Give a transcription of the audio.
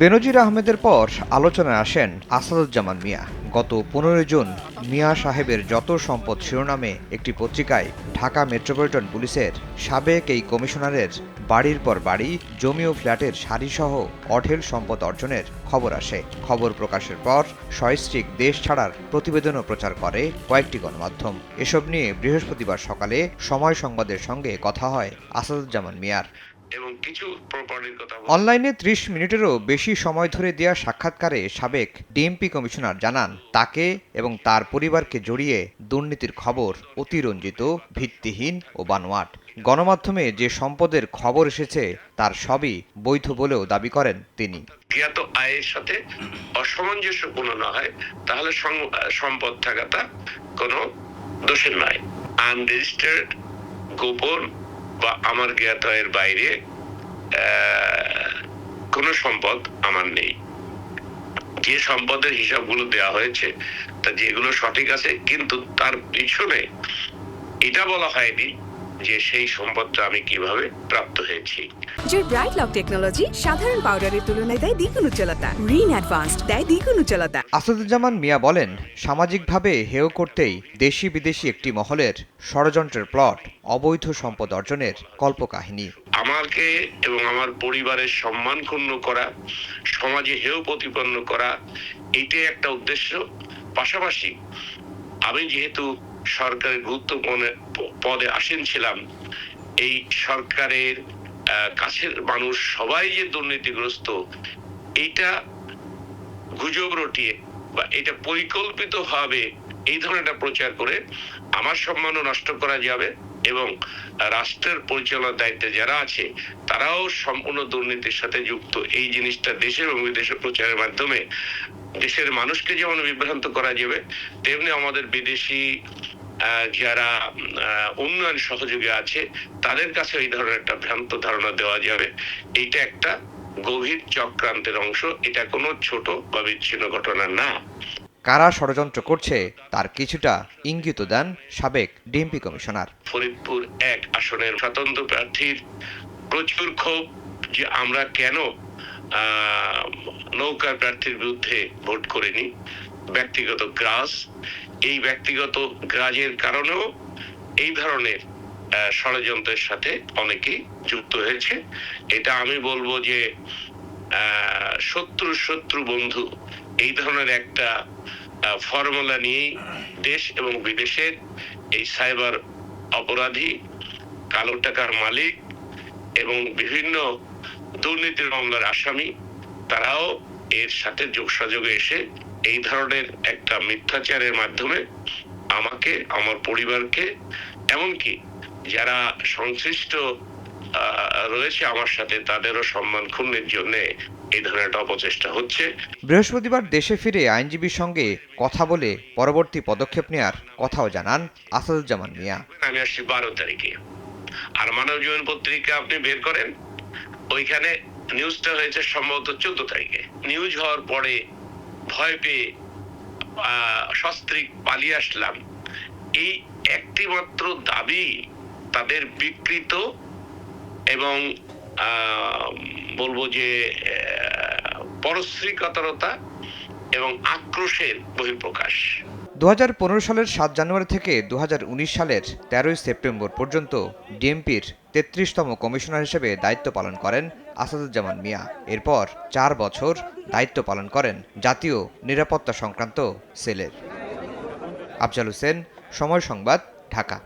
বেনজির আহমেদের পর আলোচনায় আসেন আসাদুজ্জামান মিয়া। গত পনেরোই জুন মিয়া সাহেবের যত সম্পদ শিরোনামে একটি পত্রিকায় ঢাকা মেট্রোপলিটন পুলিশের সাবেক এই কমিশনারের বাড়ির পর বাড়ি, জমি ও ফ্ল্যাটের সারিসহ অঢেল সম্পদ অর্জনের খবর আসে। খবর প্রকাশের পর সয়স্ট্রিক দেশ ছাড়ার প্রতিবেদনও প্রচার করে কয়েকটি গণমাধ্যম। এসব নিয়ে বৃহস্পতিবার সকালে সময় সংবাদের সঙ্গে কথা হয় আসাদুজ্জামান মিয়ার। এবং কিছু প্রপার্টির কথা অনলাইনে ত্রিশ মিনিটেরও বেশি সময় ধরে দেওয়া সাক্ষাৎকারে সাবেক ডিএমপি কমিশনার জানান তাকে এবং তার পরিবারকে জড়িয়ে দুর্নীতির খবর অতিরঞ্জিত ভিত্তিহীন ও বানোয়াট। গণমাধ্যমে যে সম্পদের খবর এসেছে তার সবই বৈধ বলেও দাবি করেন তিনি। জ্ঞাত আয়ের সাথে অসামঞ্জস্যপূর্ণ না হয় তাহলে সম্পদ থাকাটা কোনো দোষের নয় আনরেজিস্টার্ড গোপন বা আমার জ্ঞাতয়ের বাইরে কোনো সম্পদ আমার নেই। যে সম্পদের হিসাবগুলো দেওয়া হয়েছে, তা যেগুলো সঠিক আছে, কিন্তু তার পিছনে এটা বলা হয়নি যে সেই সম্পদটা আমি কীভাবে প্রাপ্ত হয়েছি। জোর ব্রাইট লক টেকনোলজি সাধারণ পাউডারের তুলনায় দেয় দ্বিগুণ উজ্জ্বলতা। রিন অ্যাডভান্সড দেয় দ্বিগুণ উজ্জ্বলতা। আসাদুজ্জামান মিয়া বলেন সামাজিকভাবে হেয় করতেই দেশি বিদেশি একটি মহলের ষড়যন্ত্রের প্লট অবৈধ সম্পদ অর্জনের কল্পকাহিনী। আমাকে এবং আমার পরিবারের সম্মান ক্ষুণ্ণ করা সমাজে হেয় প্রতিপন্ন করা এইটাই একটা উদ্দেশ্য। পাশাপাশি আমি যেহেতু সরকারের গুরুত্বপূর্ণ পদে আসীন ছিলাম। এই সরকারের কাছের মানুষ সবাই যে দুর্নীতিগ্রস্ত এটা গুজব রটিয়ে বা এটা পরিকল্পিত ভাবে এই ধরনের প্রচার করে আমার সম্মানও নষ্ট করা যাবে। এবং রাষ্ট্রের পরিচালনার দায়িত্বে যারা আছে, তারাও সম্পূর্ণ দুর্নীতির সাথে যুক্ত। এই জিনিসটা দেশের এবং বিদেশে প্রচারের মাধ্যমে দেশের মানুষকে যেমন বিভ্রান্ত করা যাবে, তেমনি আমাদের বিদেশি যারা উন্নয়ন সহযোগী আছে, তাদের কাছে এই ধরনের একটা ভ্রান্ত ধারণা দেওয়া যাবে। এইটা একটা গভীর চক্রান্তের অংশ। এটা কোনো ছোট বা বিচ্ছিন্ন ঘটনা না। কারা ষড়যন্ত্র করছে তার কিছুটা ইঙ্গিত দেন সাবেক ডিএমপি কমিশনার। ফরিদপুর এক আসনের স্বতন্ত্র প্রার্থীর প্রচুর ক্ষোভ যে আমরা কেন নৌকার প্রার্থীর বিরুদ্ধে ভোট করিনি, ব্যক্তিগত গ্রাস। এই ব্যক্তিগত গ্রাজের কারণেও এই ধরনের ষড়যন্ত্রের সাথে অনেকেই যুক্ত হয়েছে। এটা আমি বলব যে শত্রু শত্রু বন্ধু, এই ধরনের একটা ফর্মুলা নিয়েই দেশ এবং বিদেশের এই সাইবার অপরাধী, কালো টাকার মালিক এবং বিভিন্ন দুর্নীতির মামলার আসামি, তারাও এর সাথে যোগসাযোগে এসে এই ধরনের একটা মিথ্যাচারের মাধ্যমে আমাকে, আমার পরিবারকে, এমনকি যারা সংশ্লিষ্ট রয়েছে আমার সাথে তাদেরও সম্মান ক্ষুণ্ণের জন্য এই ধরনের একটা অপচেষ্টা হচ্ছে। বৃহস্পতিবার দেশে ফিরে আইনজীবীর সঙ্গে কথা বলে পরবর্তী পদক্ষেপ নেয়ার কথাও জানান আসাদুজ্জামান মিয়া। আমি আসছি বারো তারিখে। আর মানব জীবন পত্রিকা আপনি বের করেন ওইখানে নিউজটা হয়েছে সম্ভবত চোদ্দ তারিখে। নিউজ হওয়ার পরে ভয় পেয়ে আহ, সস্ত্রীক পালিয়ে আসলাম। এই একটি মাত্র দাবি তাদের বিকৃত এবং বলব যে পরশ্রীকাতরতা এবং আক্রোশের বহিঃপ্রকাশ। দু হাজার পনেরো সালের সাত জানুয়ারি থেকে দু হাজার উনিশ সালের তেরোই সেপ্টেম্বর পর্যন্ত ডিএমপির তেত্রিশতম কমিশনার হিসেবে দায়িত্ব পালন করেন আসাদুজ্জামান মিয়া। এরপর চার বছর দায়িত্ব পালন করেন জাতীয় নিরাপত্তা সংক্রান্ত সেলের। আফজাল হোসেন, সময় সংবাদ, ঢাকা।